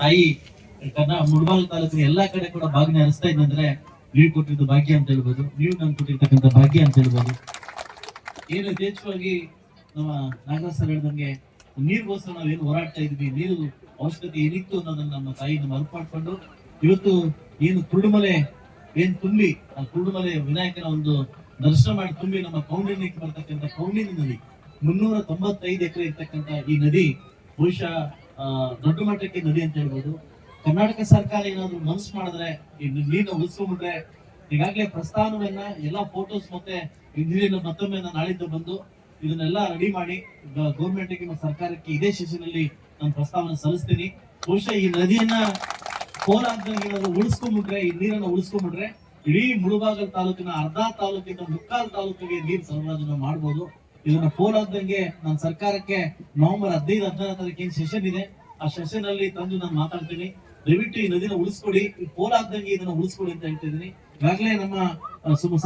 ತಾಯಿ ಮುಳಬಾಗ ತಾಲೂಕಿನ ಎಲ್ಲಾ ಕಡೆ ಕೂಡ ಭಾಗ್ಯ ಹರಿಸ್ತಾ ಇದ್ದಂದ್ರೆ ನೀವು ಕೊಟ್ಟಿದ್ದು ಭಾಗ್ಯ ಅಂತ ಹೇಳ್ಬೋದು, ನೀವು ನಮ್ಗೆ ಕೊಟ್ಟಿರ್ತಕ್ಕಂಥ ಭಾಗ್ಯ ಅಂತ ಹೇಳ್ಬೋದು. ಏನು ಯಥೇಚ್ಛವಾಗಿ ನಮ್ಮ ನಾಗರಾಜ್ ಸರ್ ಹೇಳ್ದಂಗೆ ನೀರಿಗೋಸ್ಕರ ನಾವೇನು ಹೋರಾಡ್ತಾ ಇದ್ವಿ, ನೀರು ಅವಶ್ಯಕತೆ ಏನಿತ್ತು ಅನ್ನೋದನ್ನ ನಮ್ಮ ತಾಯಿ ನಮ್ಮ ಅರ್ಪ ಮಾಡ್ಕೊಂಡು ಇವತ್ತು ಏನು ಕುರುಡುಮಲೆ ಏನ್ ತುಂಬಿ, ಆ ಕುರುಡುಮಲೆ ವಿನಾಯಕನ ಒಂದು ದರ್ಶನ ಮಾಡಿ ತುಂಬಿ ನಮ್ಮ ಕೌಂಡಿನ್ಯಕ್ಕೆ ಬರ್ತಕ್ಕಂಥ ಕೌಂಡಿನ ನದಿ. ಮುನ್ನೂರ ತೊಂಬತ್ತೈದು ಎಕರೆ ಇರ್ತಕ್ಕಂಥ ಈ ನದಿ ಬಹುಶಃ ದೊಡ್ಡ ಮಟ್ಟಕ್ಕೆ ನದಿ ಅಂತ ಹೇಳ್ಬೋದು. ಕರ್ನಾಟಕ ಸರ್ಕಾರ ಏನಾದ್ರು ಮನಸ್ಸು ಮಾಡಿದ್ರೆ ನೀರನ್ನ ಉಳಿಸ್ಕೊಂಡ್ರೆ ಈಗಾಗಲೇ ಪ್ರಸ್ತಾವನೆಯನ್ನ ಎಲ್ಲಾ ಫೋಟೋಸ್ ಮತ್ತೆ ಇಂಜಿನಿಯರ್ ಮತ್ತೊಮ್ಮೆ ನಾಳಿದ್ದು ಬಂದು ಇದನ್ನೆಲ್ಲ ರೆಡಿ ಮಾಡಿ ಗೌರ್ಮೆಂಟ್ಗೆ ಸರ್ಕಾರಕ್ಕೆ ಇದೇ ಶಿಶಿನಲ್ಲಿ ನಾನು ಪ್ರಸ್ತಾವನೆ ಸಲ್ಲಿಸ್ತೀನಿ. ಬಹುಶಃ ಈ ನದಿಯನ್ನ ಏನಾದ್ರು ಉಳಿಸ್ಕೊಂಡ್ಬಿಟ್ರೆ, ಈ ನೀರನ್ನ ಉಳಿಸ್ಕೊಂಡ್ಬಿಟ್ರೆ, ಇಡೀ ಮುಳುಬಾಗಲ್ ತಾಲೂಕಿನ ಅರ್ಧ ತಾಲೂಕಿನ ಮುಕ್ಕಾಲ್ ತಾಲೂಕಿಗೆ ನೀರು ಸರಬರಾಜನ್ನ ಮಾಡ್ಬೋದು. ಇದನ್ನ ಪೋಲಾದಂಗೆ ನಾನು ಸರ್ಕಾರಕ್ಕೆ ನವೆಂಬರ್ ಹದಿನೈದು ಹದಿನಾರು ತಾರೀಕಿನ ಸೆಷನ್ ಇದೆ, ಆ ಸೆಷನ್ ಅಲ್ಲಿ ತಂದು ನಾನು ಮಾತಾಡ್ತೀನಿ. ದಯವಿಟ್ಟು ಈ ನದಿನ ಉಳಿಸ್ಕೊಡಿ. ಈ ಪೋಲಾರ್ದಂಗೆ ಇದನ್ನ ಉಳಿಸ್ಕೊಡಿ ಅಂತ ಹೇಳ್ತಿದ್ದೀನಿ ಈಗಾಗಲೇ ನಮ್ಮ ಸುಮ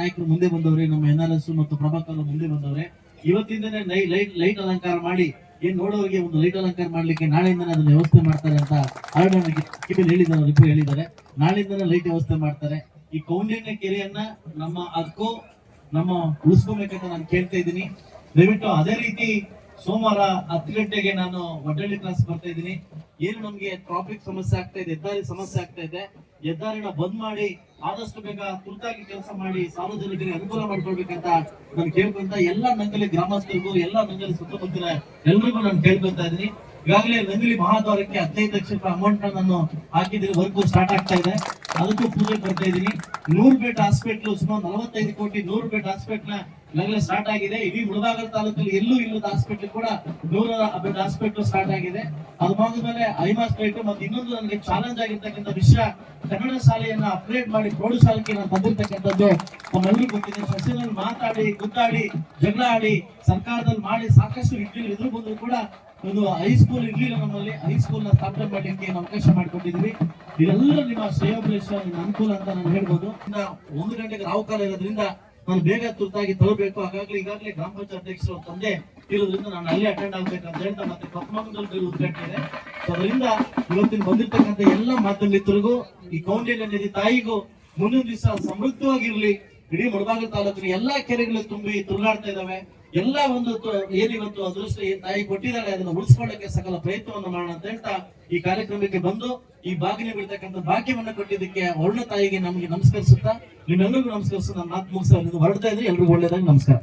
ನಾಯಕರು ಮುಂದೆ ಬಂದವ್ರೆ, ನಮ್ಮ ಎನ್ ಆರ್ ಎಸ್ ಮತ್ತು ಪ್ರಭಾಕರ್ ಮುಂದೆ ಬಂದವ್ರೆ. ಇವತ್ತಿಂದನೇ ಲೈಟ್ ಲೈಟ್ ಅಲಂಕಾರ ಮಾಡಿ, ಏನ್ ನೋಡೋರಿಗೆ ಒಂದು ಲೈಟ್ ಅಲಂಕಾರ ಮಾಡ್ಲಿಕ್ಕೆ ನಾಳೆಯಿಂದನೇ ಅದನ್ನ ವ್ಯವಸ್ಥೆ ಮಾಡ್ತಾರೆ ಅಂತ ಆರ್ಡರ್ ಹೇಳಿದ್ದಾರೆ ರಿಪೇರ್ ಹೇಳಿದ್ದಾರೆ. ನಾಳೆಯಿಂದನೇ ಲೈಟ್ ವ್ಯವಸ್ಥೆ ಮಾಡ್ತಾರೆ. ಈ ಕೌಂಡಿನ್ಯ ಕೆರೆಯನ್ನ ನಮ್ಮ ಅದಕ್ಕೂ ನಮ್ಮ ಉಳಿಸ್ಕೊಬೇಕಂತ ನಾನು ಕೇಳ್ತಾ ಇದ್ದೀನಿ. ದಯವಿಟ್ಟು ಅದೇ ರೀತಿ ಸೋಮವಾರ ಹತ್ತು ಗಂಟೆಗೆ ನಾನು ಒಡ್ಡಳ್ಳಿ ಕ್ಲಾಸ್ ಬರ್ತಾ ಇದ್ದೀನಿ. ಏನು ನಮ್ಗೆ ಟ್ರಾಫಿಕ್ ಸಮಸ್ಯೆ ಆಗ್ತಾ ಇದೆ, ಹೆದ್ದಾರಿ ಸಮಸ್ಯೆ ಆಗ್ತಾ ಇದೆ. ಹೆದ್ದಾರಿನ ಬಂದ್ ಮಾಡಿ ಆದಷ್ಟು ಬೇಗ ತುರ್ತಾಗಿ ಕೆಲಸ ಮಾಡಿ ಸಾರ್ವಜನಿಕರಿಗೆ ಅನುಕೂಲ ಮಾಡ್ಕೊಳ್ಬೇಕಂತ ನಾನು ಕೇಳ್ಕೊಂತ ಎಲ್ಲಾ ನಂಗಲಿ ಗ್ರಾಮಸ್ಥರಿಗೂ, ಎಲ್ಲಾ ನಂಗಲಿ ಸುತ್ತಮುತ್ತಲ ಎಲ್ರಿಗೂ ನಾನು ಕೇಳ್ಕೊಂತ ಇದ್ದೀನಿ. ಈಗಾಗಲೇ ನಂಗಲಿ ಮಹಾದ್ವಾರಕ್ಕೆ ಹದಿನೈದು ಲಕ್ಷ ರೂಪಾಯಿ ಅಮೌಂಟ್ ನಾನು ಹಾಕಿದ್ದೀನಿ ವರ್ಕ್ ಸ್ಟಾರ್ಟ್ ಆಗ್ತಾ ಇದೆ. ಅದಕ್ಕೂ ಪೂಜೆ ಬರ್ತಾ ಇದ್ದೀನಿ. ನೂರು ಬೆಡ್ ಹಾಸ್ಪಿಟ್ಲ್ ಸುಮಾರು ನಲವತ್ತೈದು ಕೋಟಿ ನೂರು ಬೆಡ್ ಹಾಸ್ಪಿಟ್ಲ್ ಈಗಾಗಲೇ ಸ್ಟಾರ್ಟ್ ಆಗಿದೆ. ಇಡೀ ಮುಳಬಾಗಲ್ ತಾಲೂಕಲ್ಲಿ ಎಲ್ಲೂ ಇಲ್ಲದ ಹಾಸ್ಪಿಟಲ್ ಕೂಡ ನೂರ ಬೆಡ್ ಹಾಸ್ಪಿಟಲ್ ಸ್ಟಾರ್ಟ್ ಆಗಿದೆ. ಅದು ಮೇಲೆ ಐಮಾಸ್ ಪ್ಲೇಟ್ ಮತ್ತೆ ಇನ್ನೊಂದು ನನಗೆ ಚಾಲೆಂಜ್ ಆಗಿರ್ತಕ್ಕಂಥ ವಿಷಯ, ಕನ್ನಡ ಶಾಲೆಯನ್ನ ಅಪ್ಗ್ರೇಡ್ ಮಾಡಿ ಪ್ರೌಢಶಾಲೆಗೆ ನಾನು ತಂದಿರ್ತಕ್ಕಂಥದ್ದು ನಮ್ಮೆಲ್ಲರೂ ಗೊತ್ತಿದೆ. ಸಸ್ಯದಲ್ಲಿ ಮಾತಾಡಿ, ಗುದ್ದಾಡಿ, ಜಗಳ ಆಡಿ, ಸರ್ಕಾರದಲ್ಲಿ ಮಾಡಿ ಸಾಕಷ್ಟು ಇಡ್ಲಿ ಎದುರು ಬಂದ್ರು ಕೂಡ ಒಂದು ಹೈಸ್ಕೂಲ್ ಇರ್ಲಿಲ್ಲ ನಮ್ಮಲ್ಲಿ. ಹೈಸ್ಕೂಲ್ನ ಸ್ಥಾಪನೆ ಮಾಡಲಿಕ್ಕೆ ಅವಕಾಶ ಮಾಡಿಕೊಟ್ಟಿದ್ವಿ ಇದೆಲ್ಲ ನಿಮ್ಮ ನಿಮ್ಮ ಅನುಕೂಲ ಅಂತ ನಾನು ಹೇಳ್ಬೋದು. ಒಂದು ಗಂಟೆಗೆ ರಾಹುಕಾಲ ಇರೋದ್ರಿಂದ ನಾನು ಬೇಗ ತುರ್ತಾಗಿ ತರಬೇಕು ಹಾಗಾಗ್ಲೇ ಈಗಾಗಲೇ ಗ್ರಾಮ ಪಂಚಾಯತ್ ಅಧ್ಯಕ್ಷರು ತಂದೆ ಇರೋದ್ರಿಂದ ನಾನು ಅಲ್ಲೇ ಅಟೆಂಡ್ ಆಗ್ಬೇಕಂತ ಹೇಳ್ತಾ ಮತ್ತೆ ಕಪ್ಪಮಂಗಲದಲ್ಲಿ ಉದ್ಘಾಟನೆ ಸೊ ಅದರಿಂದ ಇವತ್ತಿನ ಬಂದಿರ್ತಕ್ಕಂಥ ಎಲ್ಲ ಮಾತಲ್ಲಿತ್ತರಿಗೂ ಈ ಕೌಂಡಿನ್ಯ ನಿಧಿ ತಾಯಿಗೂ ಮುಂದಿನ ದಿವಸ ಸಮೃದ್ಧವಾಗಿರ್ಲಿ. ಇಡೀ ಮುಳಬಾಗಿಲು ತಾಲೂಕಿನ ಎಲ್ಲಾ ಕೆರೆಗಳು ತುಂಬಿ ತುರುಗಾಡ್ತಾ ಇದಾವೆ. ಎಲ್ಲ ಒಂದು ಏನಿವತ್ತು ಅದೃಷ್ಟ ತಾಯಿ ಕೊಟ್ಟಿದ್ದಾಳೆ ಅದನ್ನ ಉಳಿಸ್ಕೊಳ್ಳಕ್ಕೆ ಸಕಲ ಪ್ರಯತ್ನವನ್ನು ಮಾಡೋಣ ಅಂತ ಹೇಳ್ತಾ ಈ ಕಾರ್ಯಕ್ರಮಕ್ಕೆ ಬಂದು ಈ ಬಾಗಿಲು ಬಿಡ್ತಕ್ಕಂಥ ಭಾಗ್ಯವನ್ನ ಕೊಟ್ಟಿದ್ದಕ್ಕೆ ವರ್ಣ ತಾಯಿಗೆ ನಮಗೆ ನಮಸ್ಕರಿಸುತ್ತಾ ನಿಮ್ಮೆಲ್ಲರಿಗೂ ನಮಸ್ಕರಿಸು ನನ್ನ ಮಾತು ಮುಗಿಸ ಹೊರಡ್ತಾ ಇದ್ರೆ ಎಲ್ರಿಗೂ ಒಳ್ಳೇದಾಗಿ ನಮಸ್ಕಾರ.